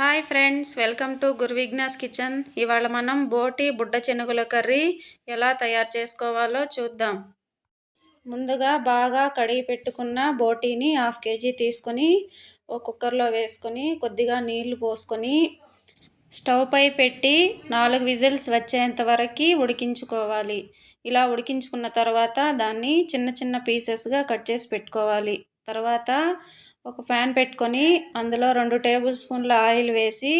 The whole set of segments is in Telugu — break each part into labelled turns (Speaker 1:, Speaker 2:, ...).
Speaker 1: Hi friends welcome to Guruvighnas kitchen. ఇవాళ మనం బోటి బుడ్డ చెనుగుల కర్రీ ఎలా తయారు చేసుకోవాలో చూద్దాం. ముందుగా బాగా కడిగి పెట్టుకున్న బోటీని హాఫ్ కేజీ తీసుకొని ఒక కుక్కర్లో వేసుకొని కొద్దిగా నీళ్ళు పోసుకొని స్టవ్ పై పెట్టి నాలుగు విజిల్స్ వచ్చేంత వరకు ఉడికించుకోవాలి. ఇలా ఉడికించుకున్న తర్వాత దాన్ని చిన్న చిన్న పీసెస్గా కట్ చేసి పెట్టుకోవాలి. తర్వాత ఒక ఫ్యాన్ పెట్టుకొని అందులో రెండు టేబుల్ స్పూన్ల ఆయిల్ వేసి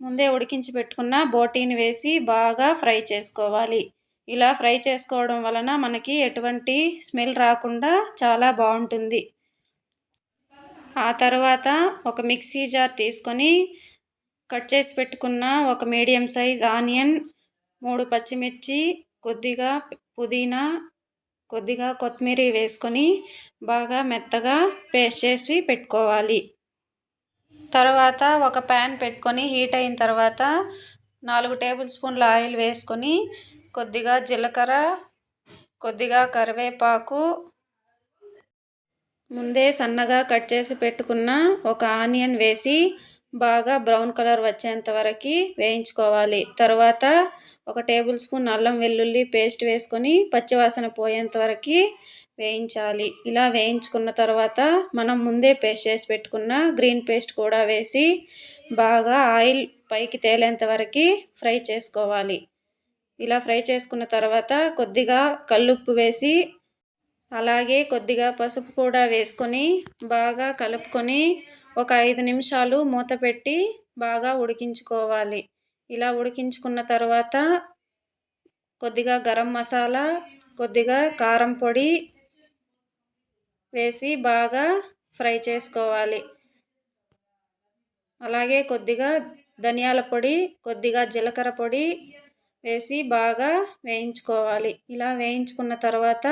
Speaker 1: ముందే ఉడికించి పెట్టుకున్న బోటీని వేసి బాగా ఫ్రై చేసుకోవాలి. ఇలా ఫ్రై చేసుకోవడం వలన మనకి ఎటువంటి స్మెల్ రాకుండా చాలా బాగుంటుంది. ఆ తర్వాత ఒక మిక్సీ జార్ తీసుకొని కట్ చేసి పెట్టుకున్న ఒక మీడియం సైజ్ ఆనియన్ మూడు పచ్చిమిర్చి కొద్దిగా పుదీనా కొద్దిగా కొత్తిమీర వేసుకొని బాగా మెత్తగా పేస్ట్ చేసి పెట్టుకోవాలి. తర్వాత ఒక ప్యాన్ పెట్టుకొని హీట్ అయిన తర్వాత నాలుగు టేబుల్ స్పూన్ల ఆయిల్ వేసుకొని కొద్దిగా జీలకర్ర కొద్దిగా కరివేపాకు ముందే సన్నగా కట్ చేసి పెట్టుకున్న ఒక ఆనియన్ వేసి బాగా బ్రౌన్ కలర్ వచ్చేంత వరకు వేయించుకోవాలి. తర్వాత ఒక టేబుల్ స్పూన్ అల్లం వెల్లుల్లి పేస్ట్ వేసుకొని పచ్చివాసన పోయేంత వరకు వేయించాలి. ఇలా వేయించుకున్న తర్వాత మనం ముందే పేస్ట్ చేసి పెట్టుకున్న గ్రీన్ పేస్ట్ కూడా వేసి బాగా ఆయిల్ పైకి తేలేంత వరకు ఫ్రై చేసుకోవాలి. ఇలా ఫ్రై చేసుకున్న తర్వాత కొద్దిగా కల్లుప్పు వేసి అలాగే కొద్దిగా పసుపు కూడా వేసుకొని బాగా కలుపుకొని ఒక ఐదు నిమిషాలు మూత పెట్టి బాగా ఉడికించుకోవాలి. ఇలా ఉడికించుకున్న తర్వాత కొద్దిగా గరం మసాలా కొద్దిగా కారం పొడి వేసి బాగా ఫ్రై చేసుకోవాలి. అలాగే కొద్దిగా ధనియాల పొడి కొద్దిగా జీలకర్ర పొడి వేసి బాగా వేయించుకోవాలి. ఇలా వేయించుకున్న తర్వాత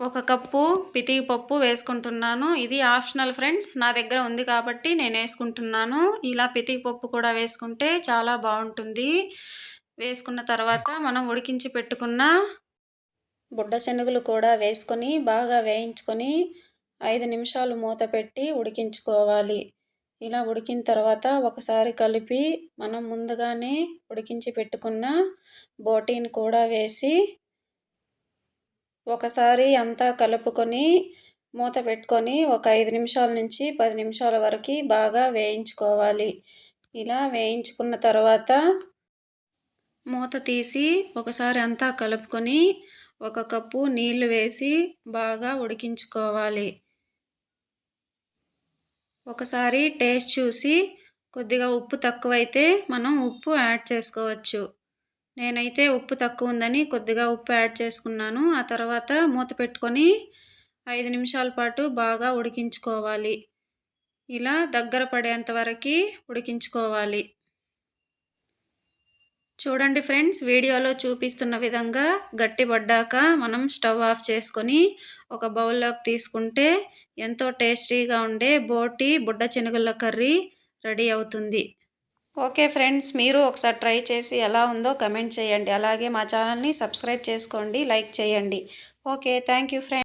Speaker 1: ఒక కప్పు పితికి పప్పు వేసుకుంటున్నాను. ఇది ఆప్షనల్ ఫ్రెండ్స్. నా దగ్గర ఉంది కాబట్టి నేను వేసుకుంటున్నాను. ఇలా పితికి పప్పు కూడా వేసుకుంటే చాలా బాగుంటుంది. వేసుకున్న తర్వాత మనం ఉడికించి పెట్టుకున్న బుడ్డ శనగలు కూడా వేసుకొని బాగా వేయించుకొని ఐదు నిమిషాలు మూత పెట్టి ఉడికించుకోవాలి. ఇలా ఉడికిన తర్వాత ఒకసారి కలిపి మనం ముందుగానే ఉడికించి పెట్టుకున్న బోటీని కూడా వేసి ఒకసారి అంతా కలుపుకొని మూత పెట్టుకొని ఒక ఐదు నిమిషాల నుంచి పది నిమిషాల వరకు బాగా వేయించుకోవాలి. ఇలా వేయించుకున్న తర్వాత మూత తీసి ఒకసారి అంతా కలుపుకొని ఒక కప్పు నీళ్ళు వేసి బాగా ఉడికించుకోవాలి. ఒకసారి టేస్ట్ చూసి కొద్దిగా ఉప్పు తక్కువైతే మనం ఉప్పు యాడ్ చేసుకోవచ్చు. నేనైతే ఉప్పు తక్కువ ఉందని కొద్దిగా ఉప్పు యాడ్ చేసుకున్నాను. ఆ తర్వాత మూత పెట్టుకొని ఐదు నిమిషాల పాటు బాగా ఉడికించుకోవాలి. ఇలా దగ్గర పడేంత వరకు ఉడికించుకోవాలి. చూడండి ఫ్రెండ్స్ వీడియోలో చూపిస్తున్న విధంగా గట్టిపడ్డాక మనం స్టవ్ ఆఫ్ చేసుకొని ఒక బౌల్లోకి తీసుకుంటే ఎంతో టేస్టీగా ఉండే బోటి బుడ్డ చెనుగుల కర్రీ రెడీ అవుతుంది. ఓకే ఫ్రెండ్స్ మీరు ఒకసారి ట్రై చేసి ఎలా ఉందో కమెంట్ చేయండి. అలాగే మా ఛానల్ని సబ్స్క్రైబ్ చేసుకోండి లైక్ చేయండి. Okay thank you friends.